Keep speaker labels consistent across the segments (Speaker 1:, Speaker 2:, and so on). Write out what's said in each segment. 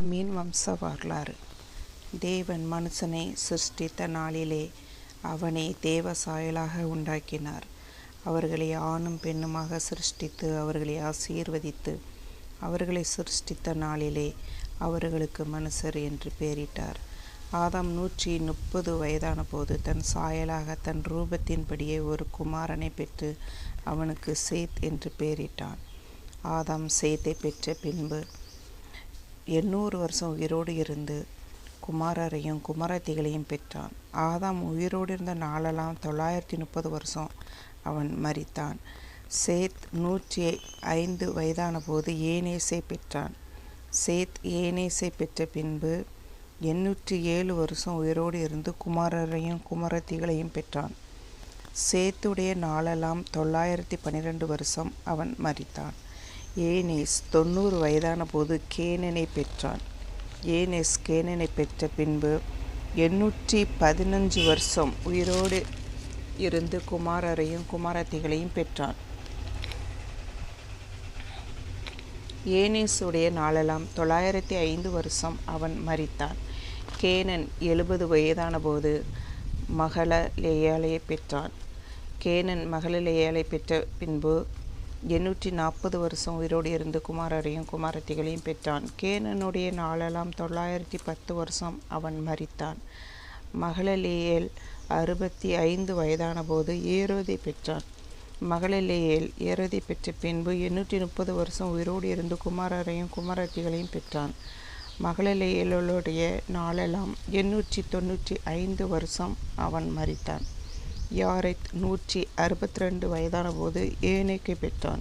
Speaker 1: ஆதாமின் வம்ச வரலாறு தேவன் மனுஷனை சிருஷ்டித்த நாளிலே அவனை தேவ சாயலாக உண்டாக்கினார். அவர்களை ஆணும் பெண்ணுமாக சிருஷ்டித்து அவர்களை ஆசீர்வதித்து அவர்களை சிருஷ்டித்த நாளிலே அவர்களுக்கு மனுஷர் என்று பெயரிட்டார். ஆதாம் நூற்றி முப்பது வயதான போது தன் சாயலாக தன் ரூபத்தின்படியே ஒரு குமாரனை பெற்று அவனுக்கு சேத் என்று பெயரிட்டான். ஆதாம் சேத்தை பெற்ற பின்பு எண்ணூறு வருஷம் உயிரோடு இருந்து குமாரரையும் குமாரத்திகளையும் பெற்றான். ஆதாம் உயிரோடு இருந்த நாளெல்லாம் தொள்ளாயிரத்தி முப்பது வருஷம் அவன் மறித்தான் சேத் நூற்றி ஐந்து வயதான போது ஏனேசை பெற்றான். சேத் ஏனேசை பெற்ற பின்பு எண்ணூற்றி ஏழு வருஷம் உயிரோடு இருந்து குமாரரையும் குமரத்திகளையும் பெற்றான். சேத்துடைய நாளெல்லாம் தொள்ளாயிரத்தி பன்னிரெண்டு வருஷம் அவன் மறித்தான் ஏனேஸ் தொண்ணூறு வயதான போது கேனனை பெற்றான். ஏனேஸ் கேனனை பெற்ற பின்பு எண்ணூற்றி பதினஞ்சு வருஷம் உயிரோடு இருந்து குமாரரையும் குமாரத்திகளையும் பெற்றான். ஏனேஸுடைய நாளெல்லாம் தொள்ளாயிரத்தி ஐந்து வருஷம் அவன் மறித்தான். கேனன் எழுபது வயதான போது மகள பெற்றான். கேனன் மகள லேயாலை பெற்ற பின்பு எண்ணூற்றி நாற்பது வருஷம் உயிரோடு இருந்து குமாரரையும் குமாரத்திகளையும் பெற்றான். கேனனுடைய நாளெல்லாம் தொள்ளாயிரத்தி பத்து வருஷம் அவன் மறித்தான் மகளலேயேல் அறுபத்தி ஐந்து வயதான போது ஏரோதை பெற்றான். மகளலேயேல் ஏரோதை பெற்ற பின்பு எண்ணூற்றி முப்பது வருஷம் உயிரோடு இருந்து குமாரரையும் குமாரத்திகளையும் பெற்றான். மகளலேயலுடைய நாளெல்லாம் எண்ணூற்றி தொண்ணூற்றி ஐந்து வருஷம் அவன் மறித்தான் யாரைத் நூற்றி அறுபத்தி ரெண்டு வயதான போது ஏனைக்கை பெற்றான்.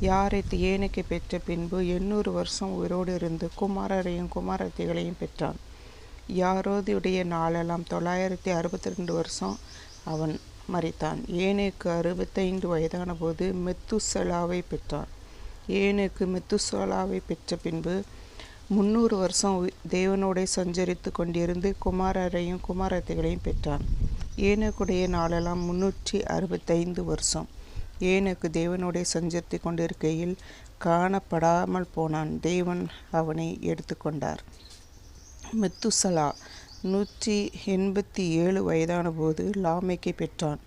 Speaker 1: யாரைத் ஏனைக்கை பெற்ற பின்பு எண்ணூறு வருஷம் உயிரோடு இருந்து குமாரரையும் குமாரத்திகளையும் பெற்றான். யாரோதியுடைய நாளெல்லாம் தொள்ளாயிரத்தி அறுபத்தி ரெண்டு வருஷம் அவன் மறித்தான். ஏனைக்கு அறுபத்தைந்து வயதான போது மெத்துசலாவை பெற்றான். ஏனுக்கு மெத்துசலாவை பெற்ற பின்பு முந்நூறு வருஷம் தேவனோடே சஞ்சரித்து கொண்டிருந்து குமாரரையும் குமாரத்திகளையும் பெற்றான். ஏனக்குடைய நாளெல்லாம் முன்னூற்றி அறுபத்தைந்து வருஷம். ஏனுக்கு தேவனுடைய சஞ்சரித்து கொண்டிருக்கையில் காணப்படாமல் போனான். தேவன் அவனை எடுத்துக்கொண்டார் மெத்துசலா நூற்றி எண்பத்தி ஏழு வயதான போது லாமைக்கை பெற்றான்.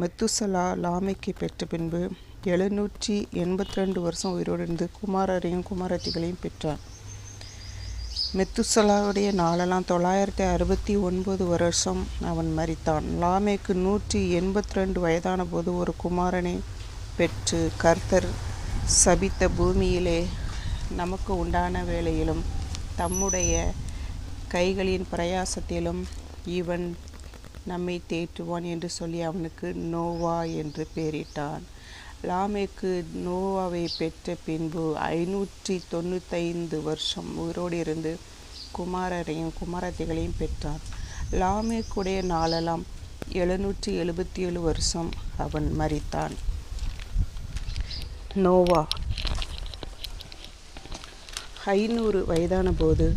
Speaker 1: மெத்துசலா லாமைக்கை பெற்ற பின்பு எழுநூற்றி எண்பத்தி ரெண்டு வருஷம் உயிரோடு இருந்து குமாரரையும் குமாரத்திகளையும் பெற்றான். மெத்துசலாவுடைய நாளெல்லாம் தொள்ளாயிரத்தி அறுபத்தி ஒன்பது வருஷம் அவன் மறித்தான் லாமேக்கு நூற்றி எண்பத்தி ரெண்டு வயதான போது ஒரு குமாரனை பெற்று கர்த்தர் சபித்த பூமியிலே நமக்கு உண்டான வேளையிலும் தம்முடைய கைகளின் பிரயாசத்திலும் இவன் நம்மை தேற்றுவான் என்று சொல்லி அவனுக்கு நோவா என்று பெயரிட்டான். லாமேக்கு நோவாவை பெற்ற பின்பு ஐநூற்றி தொண்ணூத்தைந்து வருஷம் உயிரோடு இருந்து குமாரரையும் குமாரத்திகளையும் பெற்றான் லாமேக்குடைய நாளெல்லாம் எழுநூற்றி எழுபத்தி ஏழு வருஷம் அவன் மறித்தான் நோவா ஐநூறு வயதான போது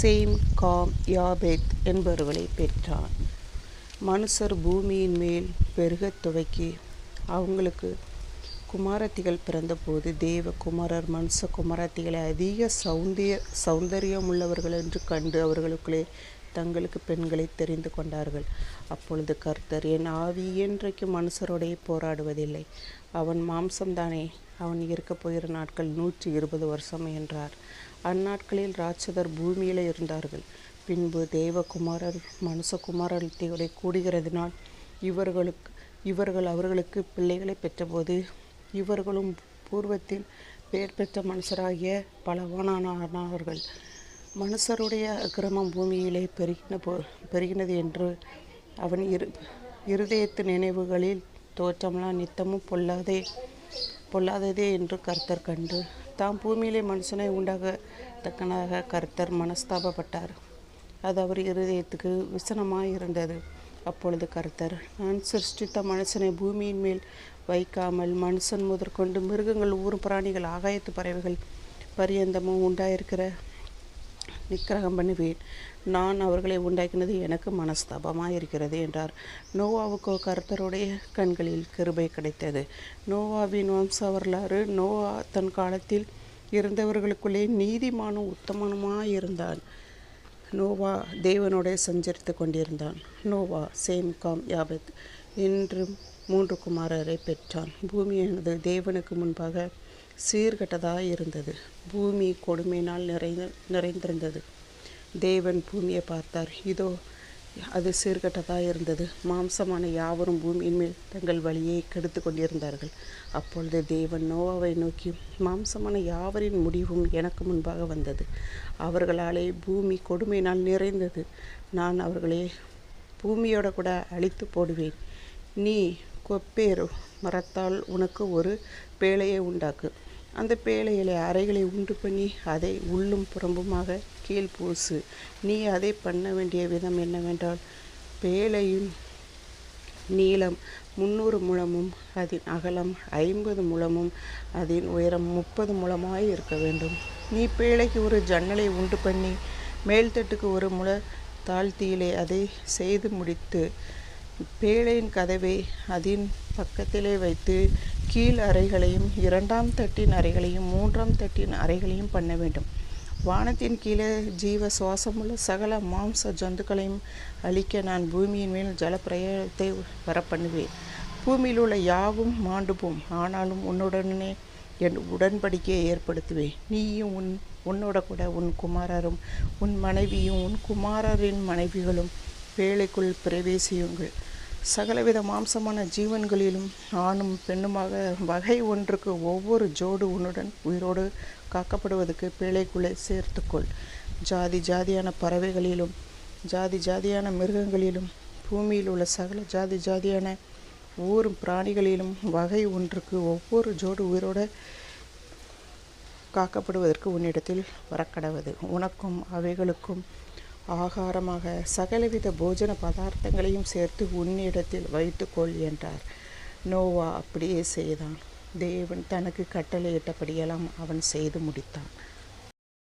Speaker 1: சேம் காம் யாபேத் என்பவர்களை பெற்றான். மனுஷர் பூமியின் மேல் பெருகத் துவக்கி அவங்களுக்கு குமாரத்திகள் பிறந்தபோது தேவ குமாரர் மனுஷ குமாரத்திகளை அதிக சௌந்திய சௌந்தரியம் உள்ளவர்கள் என்று கண்டு அவர்களுக்குள்ளே தங்களுக்கு பெண்களை தெரிந்து கொண்டார்கள். அப்பொழுது கர்த்தர் என் ஆவி என்றைக்கு மனுஷரோடைய போராடுவதில்லை. அவன் மாம்சம்தானே அவன் இருக்கப் போகிற நாட்கள் நூற்றி இருபது வருஷம் என்றார். அந்நாட்களில் ராட்சதர் பூமியில் இருந்தார்கள். பின்பு தேவகுமாரர் மனுஷகுமாரத்திகளை கூடுகிறதினால் இவர்களுக்கு இவர்கள் அவர்களுக்கு பிள்ளைகளை பெற்றபோது இவர்களும் பூர்வத்தில் பெயர் பெற்ற மனுஷராகிய பலவானானார்கள் மனுஷருடைய அக்கிரமம் பூமியிலே பெருகின போ பெருகினது என்று அவன் இரு இருதயத்து நினைவுகளில் தோற்றம்லாம் நித்தமும் பொல்லாதே பொல்லாததே என்று கர்த்தர் கண்டு தாம் பூமியிலே மனுஷனை உண்டாக தக்கனாக கர்த்தர் மனஸ்தாபப்பட்டார். அது அவர் இருதயத்துக்கு விசனமாக இருந்தது. அப்பொழுது கர்த்தர் நான் சிருஷ்டித்த மனுஷனை பூமியின் மேல் வைக்காமல் மனுஷன் முதற்கொண்டு மிருகங்கள் ஊரும் பிராணிகள் ஆகாயத்து பறவைகள் பரியந்தமும் உண்டாயிருக்கிற நிக்கிரகம் பண்ணுவேன். நான் அவர்களை உண்டாக்கினது எனக்கு மனஸ்தாபமாக இருக்கிறது என்றார். நோவாவுக்கோ கர்த்தருடைய கண்களில் கிருபை கிடைத்தது. நோவாவின் வம்ச வரலாறு நோவா தன் காலத்தில் இருந்தவர்களுக்குள்ளே நீதிமானும் உத்தமனுமாக இருந்தான் நோவா தேவனோட சஞ்சரித்து கொண்டிருந்தான். Noah Shem Ham Japheth. என்றும் மூன்று குமாரரை பெற்றான். பூமியானது தேவனுக்கு முன்பாக சீர்கட்டதாக இருந்தது. பூமி கொடுமையினால் நிறைந்த நிறைந்திருந்தது. தேவன் பூமியை பார்த்தார். இதோ அது சீர்கெட்டதாக இருந்தது. மாம்சமான யாவரும் பூமியின் மேல் தங்கள் வழியை கெடுத்து கொண்டிருந்தார்கள். அப்பொழுது தேவன் நோவாவை நோக்கி மாம்சமான யாவரின் முடிவும் எனக்கு முன்பாக வந்தது. அவர்களாலே பூமி கொடுமையினால் நிறைந்தது. நான் அவர்களை பூமியோட கூட அழித்து போடுவேன். நீ கொப்பேரு மரத்தால் உனக்கு ஒரு பேழையை உண்டாக்கு. அந்த பேழையிலே அறைகளை உண்டு பண்ணி அதை உள்ளும் புறம்புமாக கீழ் பூசு. நீ அதை பண்ண வேண்டிய விதம் என்னவென்றால் பேழையின் நீளம் முந்நூறு முழமும் அதன் அகலம் ஐம்பது முழமும் அதன் உயரம் முப்பது முழமாய் இருக்க வேண்டும். நீ பேழைக்கு ஒரு ஜன்னலை உண்டு பண்ணி மேல்தட்டுக்கு ஒரு முழ தாழ்த்தியிலே அதை செய்து முடித்து பேழையின் கதவை அதன் பக்கத்திலே வைத்து கீழ் அறைகளையும் இரண்டாம் தட்டின் அறைகளையும் மூன்றாம் தட்டின் அறைகளையும் பண்ண வேண்டும். வானத்தின் கீழே ஜீவ சுவாசமுள்ள சகல மாம்ச ஜந்துக்களையும் அழிக்க நான் பூமியின் மேல் ஜலப்பிரயத்தை வரப்பண்ணுவேன் பூமியில் உள்ள யாவும் மாண்டுபோம். ஆனாலும் உன்னுடனே என் உடன்படிக்கையை ஏற்படுத்துவேன். நீயும் உன் உன்னோட கூட உன் குமாரரும் உன் மனைவியும் உன் குமாரரின் மனைவிகளும் வேலைக்குள் பிரவேசியுங்கள். சகலவித மாம்சமான ஜீவன்களிலும் ஆணும் பெண்ணுமாக வகை ஒன்றுக்கு ஒவ்வொரு ஜோடு உன்னுடன் உயிரோடு காக்கப்படுவதற்கு பேழைக்குள்ளே சேர்த்துக்கொள். ஜாதி ஜாதியான பறவைகளிலும் ஜாதி ஜாதியான மிருகங்களிலும் பூமியில் உள்ள சகல ஜாதி ஜாதியான ஊரும் பிராணிகளிலும் வகை ஒன்றுக்கு ஒவ்வொரு ஜோடு உயிரோடு காக்கப்படுவதற்கு உன்னிடத்தில் வரக்கடவது. உனக்கும் அவைகளுக்கும் ஆகாரமாக சகலவித போஜன பதார்த்தங்களையும் சேர்த்து உன்னிடத்தில் வைத்துக்கொள் என்றார். நோவா அப்படியே செய்தான். தேவன் தனக்கு கட்டளையிட்டபடியெல்லாம் அவன் செய்து முடித்தான்.